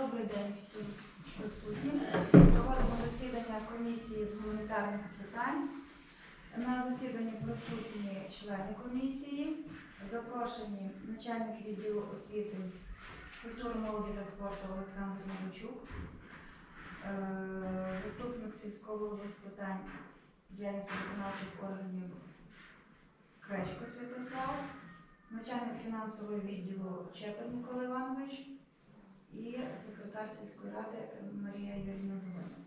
Добрий день всім присутнім. Проводимо засідання комісії з гуманітарних питань. На засіданні присутні члени комісії, запрошені начальник відділу освіти, культури, молоді та спорту Олександр Новичук, е, заступник сільського голови з питань діяльності виконавчих органів Кречко Святослав, начальник фінансового відділу Чепель Микола Іванович секретар сільської ради Марія Юрійовна Долина.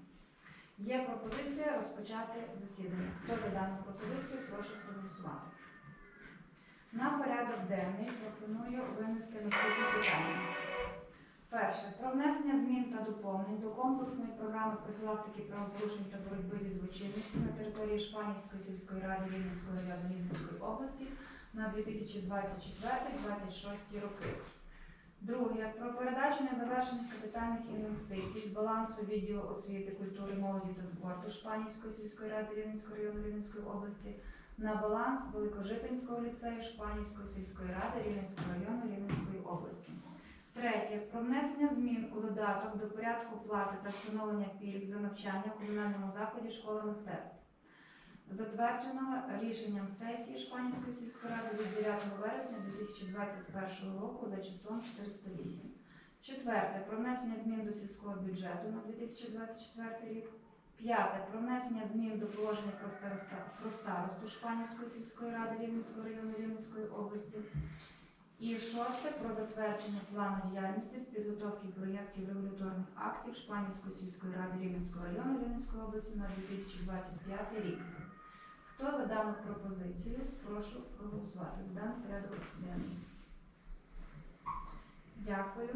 Є пропозиція розпочати засідання. Хто за дану пропозицію, прошу проголосувати. На порядок денний пропоную винести наступні питання. Перше. Про внесення змін та доповнень до комплексної програми профілактики правопорушень та боротьби зі злочинністю на території Шпанівської сільської ради Рівненського району Рівненської області на 2024-2026 роки. Друге. Про передачу незавершених капітальних інвестицій з балансу відділу освіти, культури, молоді та спорту Шпанівської сільської ради Рівненського району Рівненської області на баланс Великожитинського ліцею Шпанівської сільської ради Рівненського району Рівненської області. Третє. Про внесення змін у додаток до порядку плати та встановлення пільг за навчання у комунальному закладі школи мистецтв. Затвердженого рішенням сесії Шпанівської сільської ради від 9 вересня 2021 року за числом 408. Четверте. Про внесення змін до сільського бюджету на 2024 рік. П'яте. Про внесення змін до положення про, староста, про старосту Шпанівської сільської ради Рівненського району Рівненської області. І шосте про затвердження плану діяльності з підготовки проєктів регуляторних актів Шпанівської сільської ради Рівненського району Рівненської області на 2025 рік. Хто за дану пропозицію, прошу проголосувати за даний порядок денний. Дякую.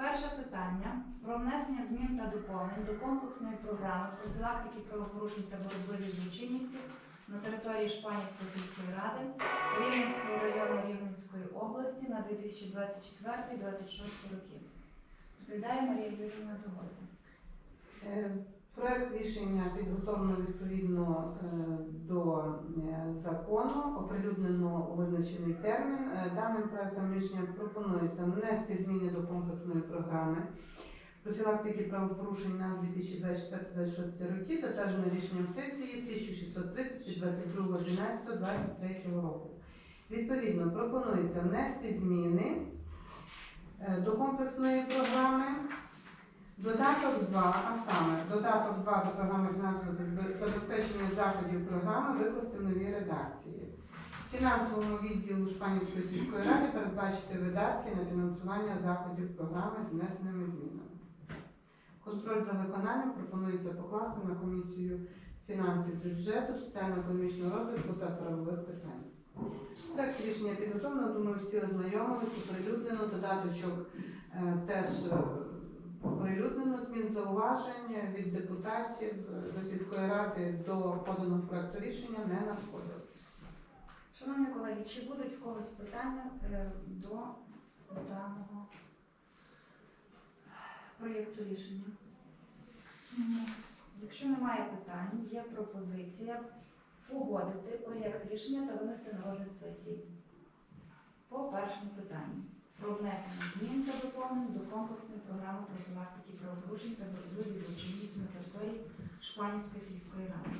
Перше питання про внесення змін та доповнень до комплексної програми профілактики правопорушень та боротьби з злочинністю на території Шпанівської сільської ради Рівненського району Рівненської області на 2024-2026 роки. Відповідає Марія Юрійовна Догода. Проект рішення підготовлено відповідно е, до е, закону, оприлюднено визначений термін. Е, Даним проектом рішення пропонується внести зміни до комплексної програми профілактики правопорушень на 2024-2026 роки, затверджено рішенням сесії 1630 від 22.11.23 року. Відповідно, пропонується внести зміни до комплексної програми. Додаток 2, а саме додаток 2 до програми фінансового забезпечення заходів програми викласти в новій редакції. Фінансовому відділу Шпанівської сільської ради передбачити видатки на фінансування заходів програми з внесеними змінами. Контроль за виконанням пропонується покласти на комісію фінансів бюджету, соціально-економічного розвитку та правових питань. Проект рішення підготовлено, думаю, всі ознайомилися, оприлюднено, додаточок е, теж оприлюднено змін зауважень від депутатів е, до сільської ради до поданого проекту рішення не надходило. Шановні колеги, чи будуть в когось питання е, до даного проєкту рішення? Якщо немає питань, є пропозиція погодити проєкт рішення та винести на розгляд сесії. По першому питанню про внесення змін та доповнень до комплексної програми профілактики правопорушень та боротьби зі злочинністю на території Шпанівської сільської ради.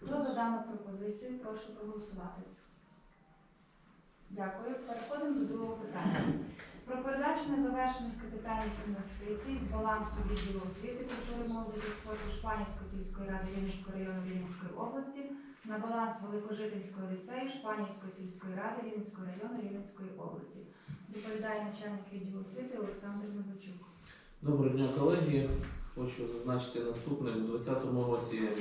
Хто за дану пропозицію, прошу проголосувати. Дякую. Переходимо до другого питання. Про передачу незавершених капітальних інвестицій з балансу відділу освіти, культури, молоді спорту Шпанівської сільської ради Рівненського району Рівненської області на баланс Великожительського ліцею Шпанівської сільської ради Рівненського району Рівненської області. Доповідає начальник відділу освіти Олександр Новичук. Доброго дня, колеги. Хочу зазначити наступне. У 2020 році е,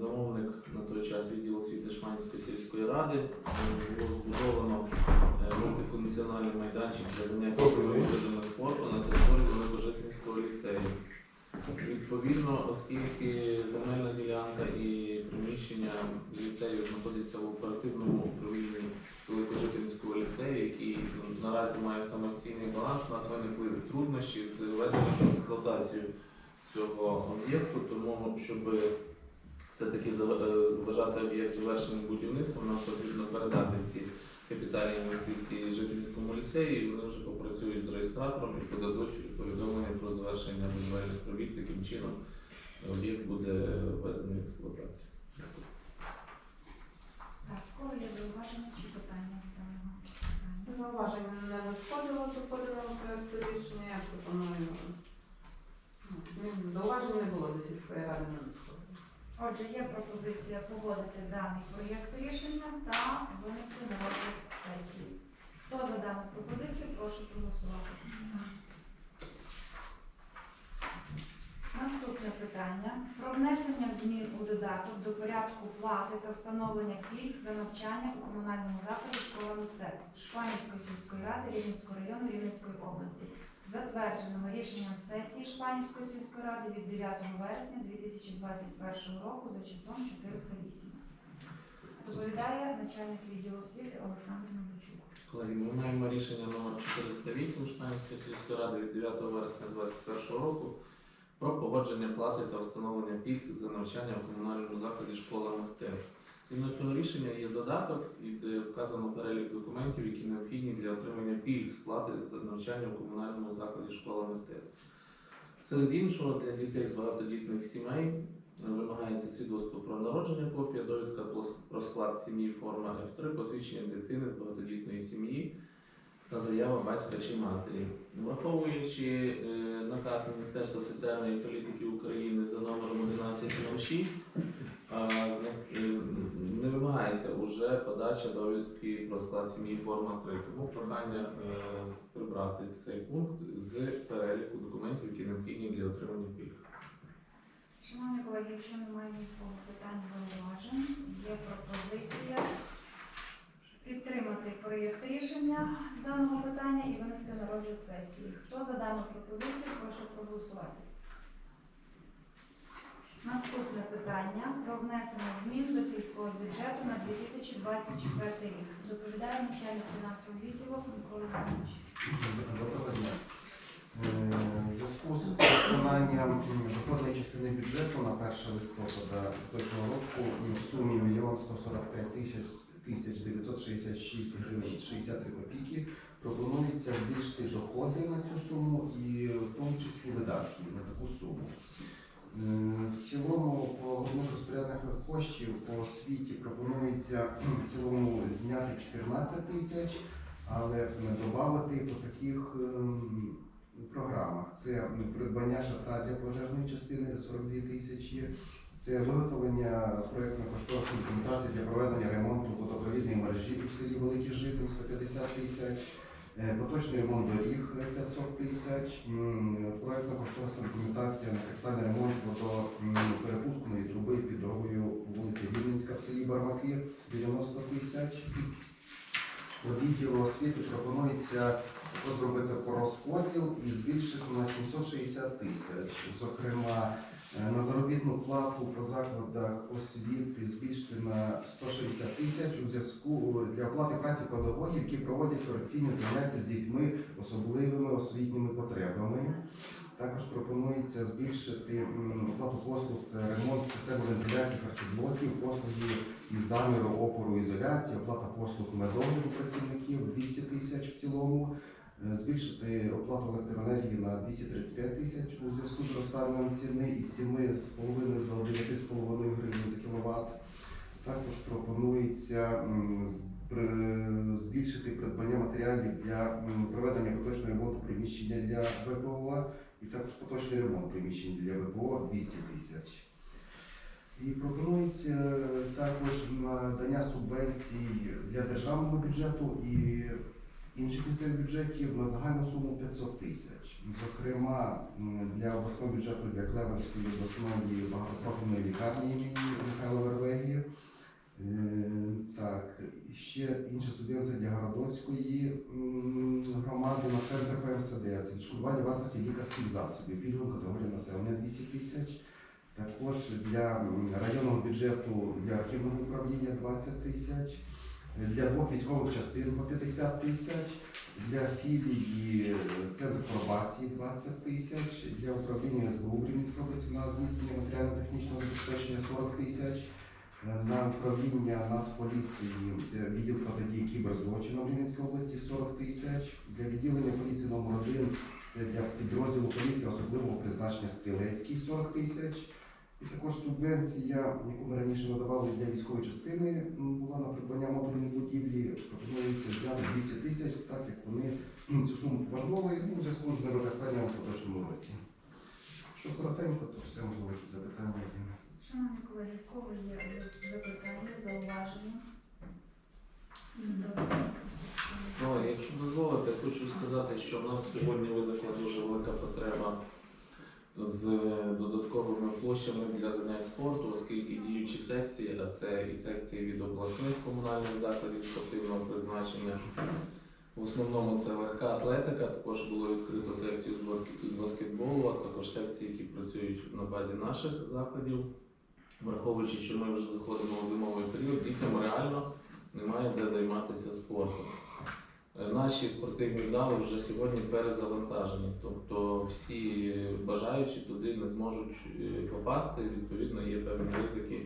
замовник на той час відділ освіти Шманської сільської ради е, було збудовано е, мультифункціональний майданчик для заняття видами спорту на території Великожитинського ліцею. Відповідно, оскільки земельна ділянка і приміщення ліцею знаходяться в оперативному управлінні Великожитинського ліцею, який наразі має самостійний баланс, у нас виникли труднощі з введенням в експлуатацію цього об'єкту, тому щоб все-таки е, вважати об'єкт завершеним будівництвом, нам потрібно передати ці капітальні інвестиції жительському ліцеї. і Вони вже попрацюють з реєстратором і подадуть повідомлення про завершення будівельних робіт. Таким чином об'єкт буде введений в експлуатацію. Так, кого є зауваження чи питання Зауваження не надходило до поданого проекту рішення. Я пропоную. ну, Зауважень не було до сільської ради не надходило. Отже, є пропозиція погодити даний проєкт рішення та винести на розгляд сесії. Хто за дану пропозицію, прошу проголосувати. Наступне питання про внесення змін у додаток до порядку плати та встановлення пільг за навчання у комунальному закладі школа мистецтв Шпанівської сільської ради Рівненського району Рівненської області, затвердженого рішенням сесії Шпанівської сільської ради від 9 вересня 2021 року за числом 408. Доповідає начальник відділу освіти Олександр Новичук. Колеги, ми маємо рішення номер 408 Шпанівської сільської ради від 9 вересня 2021 року про погодження плати та встановлення пільг за навчання в комунальному закладі школа мистецтв. Згідно цього рішення є додаток, і де вказано перелік документів, які необхідні для отримання пільг сплати за навчання в комунальному закладі школа мистецтв. Серед іншого, для дітей з багатодітних сімей е, вимагається свідоцтво про народження, копія, довідка про склад сім'ї, форма F3, посвідчення дитини з багатодітної сім'ї та заява батька чи матері. Враховуючи е, наказ Міністерства соціальної політики України за номером 1106, е, не вимагається уже подача довідки про склад сім'ї форма 3. Тому прохання е, прибрати цей пункт з переліку документів, які необхідні для отримання пільг. Шановні колеги, якщо немає нікого питань зауважень, є пропозиція підтримати проєкт рішення з даного питання і винести на розгляд сесії. Хто за дану пропозицію, прошу проголосувати. Наступне питання про внесення змін до сільського бюджету на 2024 рік. Доповідає начальник фінансового відділу Микола Іванович. Доброго дня. Е, В зв'язку з виконанням доходної частини бюджету на 1 листопада точного року в сумі 1 145 тисяч тисяч 966 гривень 63 копійки пропонується збільшити доходи на цю суму і в тому числі видатки на таку суму. В цілому по головних розпорядниках коштів по освіті пропонується в цілому зняти 14 тисяч, але додати по таких ем, програмах. Це придбання шатра для пожежної частини за 42 тисячі, це виготовлення проєктно-кошторисної документації для проведення ремонту водопровідної мережі у селі Великий Житин 150 тисяч. Е, Поточний ремонт доріг е, 500 тисяч, проєктно-кошторисна документація на капітальний ремонт водоперепускної труби під дорогою вулиці Рівненська в селі Бармаки 90 тисяч. У відділу освіти пропонується розробити розподіл і збільшити на 760 тисяч. Зокрема, е, на заробітну плату по закладах освіти збільшити на 160 тисяч у зв'язку для оплати праці педагогів, які проводять корекційні заняття з дітьми особливими освітніми потребами. Також пропонується збільшити оплату послуг ремонт системи вентиляції харчоблоків, послуги із заміру опору ізоляції, оплата послуг медогляду працівників 200 тисяч в цілому, Е, збільшити оплату електроенергії на 235 тисяч у зв'язку з зростанням ціни із 7,5 до 9,5 гривень за кіловат. Також пропонується збільшити придбання матеріалів для проведення поточного ремонту приміщення для ВПО і також поточний ремонт приміщень для ВПО 200 тисяч. І пропонується е, також надання субвенцій для державного бюджету і інших місцевих бюджетів на загальну суму 500 тисяч. Зокрема, для обласного бюджету для Клевенської обласної багатопрофільної лікарні імені Михайла Вервегі. Е, Так, ще інша субвенція для Городоцької громади на центр ПМСД. Це відшкодування вартості лікарських засобів, пільгової категорії населення 200 тисяч. Також для районного бюджету для архівного управління 20 тисяч, для двох військових частин по 50 тисяч, для філії е, Центр пробації 20 тисяч, для управління СБУ в Рівненській області на зміцнення матеріально-технічного забезпечення 40 тисяч, Е, На управління Нацполіції це відділ протидії кіберзлочинам Рівненської області 40 тисяч. Для відділення поліції номер 1 це для підрозділу поліції особливого призначення Стрілецький 40 тисяч. І також субвенція, яку ми раніше надавали для військової частини, була на придбання модульної будівлі. Пропонується взяти 200 тисяч, так як вони цю суму повернули ну, у зв'язку з невикористанням у поточному році. Що коротенько, то все можливо якісь запитання. Шановні колеги, в кого є запитання, зауваження? Ну, якщо дозволите, хочу сказати, що в нас сьогодні виникла дуже велика потреба з додатковими площами для занять спорту, оскільки діючі секції, а це і секції від обласних комунальних закладів спортивного призначення. В основному це легка атлетика, також було відкрито секцію з баск- баскетболу, а також секції, які працюють на базі наших закладів. Враховуючи, що ми вже заходимо у зимовий період, дітям реально немає де займатися спортом. Наші спортивні зали вже сьогодні перезавантажені, тобто всі бажаючі туди не зможуть е, попасти. Відповідно, є певні ризики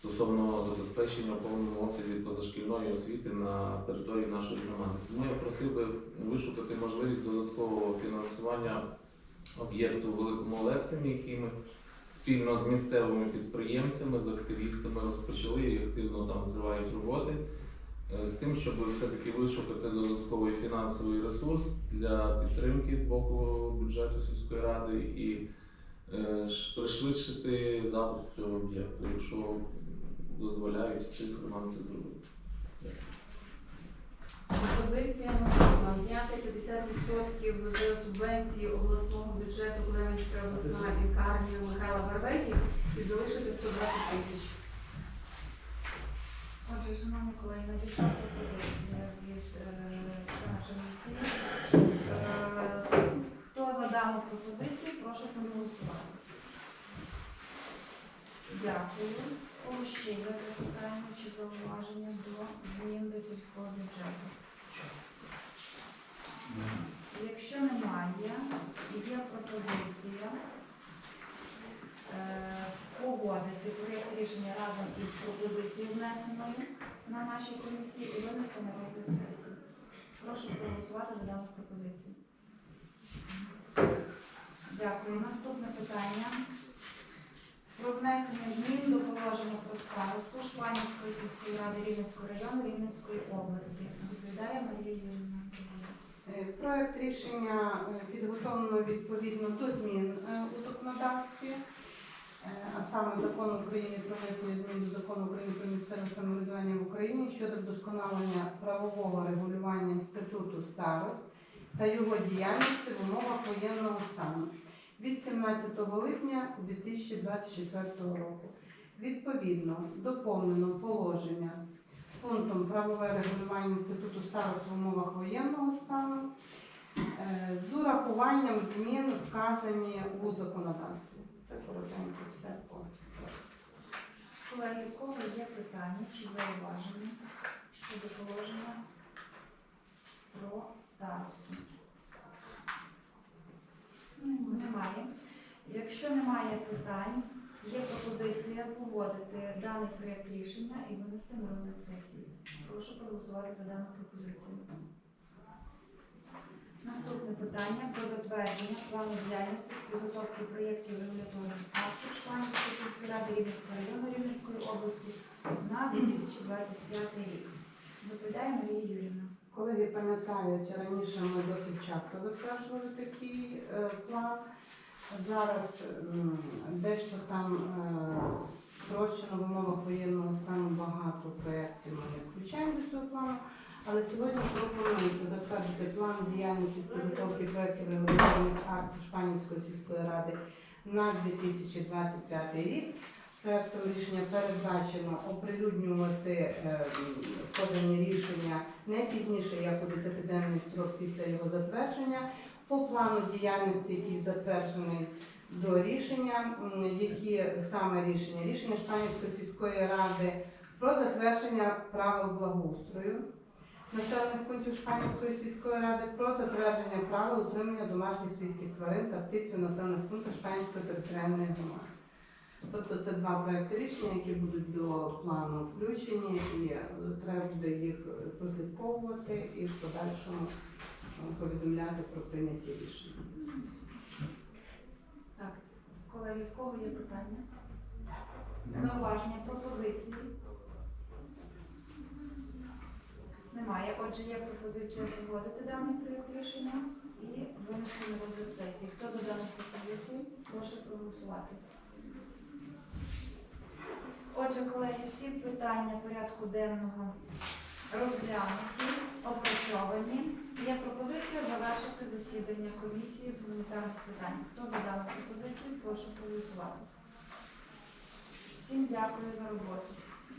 стосовно забезпечення повному обсязі позашкільної освіти на території нашої громади. Тому я просив би вишукати можливість додаткового фінансування об'єкту в Великому Олексині, який ми спільно з місцевими підприємцями, з активістами розпочали і активно там тривають роботи. Е, З тим, щоб все-таки вишукати додатковий фінансовий ресурс для підтримки з боку бюджету сільської ради і е, пришвидшити запуск цього об'єкту, якщо дозволяють цифри нам це зробити. Пропозиція наступна. Зняти 50% з субвенції обласного бюджету Клевенська обласна лікарня Михайла Барбеків і залишити 120 тисяч. Отже, шановні колеги, надійшла пропозиція від е, члена комісії. Е, Хто за пропозицію, прошу проголосувати. Дякую. У кого ще є запитання чи зауваження до змін до сільського бюджету? Якщо немає, є пропозиція е, погодити проєкт рішення разом із пропозицією внесеною на нашій комісії і винести на розгляд сесії. Прошу проголосувати за дану пропозицію. Дякую. Наступне питання. Про внесення змін до положення про старосту Шпанівської сільської ради Рівненського району Рівненської області. Доповідає Марія Юрійовна. Е, Проект рішення е, підготовлено відповідно до змін е, у законодавстві, а саме закон України про внесення змін до закону України про місцеве самоврядування в Україні щодо вдосконалення правового регулювання інституту старост та його діяльності в умовах воєнного стану від 17 липня 2024 року. Відповідно, доповнено положення пунктом правове регулювання інституту старост в умовах воєнного стану е, з урахуванням змін вказані у законодавстві. Коротенько все по Колеги, в кого є питання чи зауваження щодо положення про старосту? Немає. Якщо немає питань, є пропозиція погодити даний проєкт рішення і винести на розгляд сесії. Прошу проголосувати за дану пропозицію. Питання про затвердження плану діяльності з підготовки проєктів регуляторних актів Шпанівської сільської ради Рівненського району Рівненської області на 2025 рік. Доповідає Марія Юрівна. Колеги пам'ятають, раніше ми досить часто затверджували такий е, план. Зараз м, дещо там е, спрощено в умовах воєнного стану багато проєктів ми не включаємо до цього плану. Але сьогодні пропонується план діяльності з підготовки проєктів регуляторних актів Шпанівської сільської ради на 2025 рік. Проектом рішення передбачено оприлюднювати е, подані рішення не пізніше, як у 10-денний строк після його затвердження, по плану діяльності, який затверджений до рішення, які саме рішення, рішення Шпанівської сільської ради про затвердження правил благоустрою населених пунктів Шпанівської сільської ради, про затвердження правил утримання домашніх свійських тварин та птиць у населених пунктах Шпанівської територіальної громади. Тобто це два проекти рішення, які будуть до плану включені, і треба буде їх прослідковувати і в подальшому е, повідомляти про прийняті рішення. Так, колеги, в кого є питання? Зауваження, пропозиції? Немає. Отже, є пропозиція погодити даний проєкт рішення і винести на розгляд сесії. Хто за дану пропозицію? Прошу проголосувати. Отже, колеги, всі питання порядку денного розглянуті, опрацьовані. Є пропозиція завершити засідання комісії з гуманітарних питань. Хто за дану пропозицію? Прошу проголосувати. Всім дякую за роботу.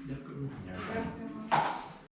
Дякую. Дякуємо.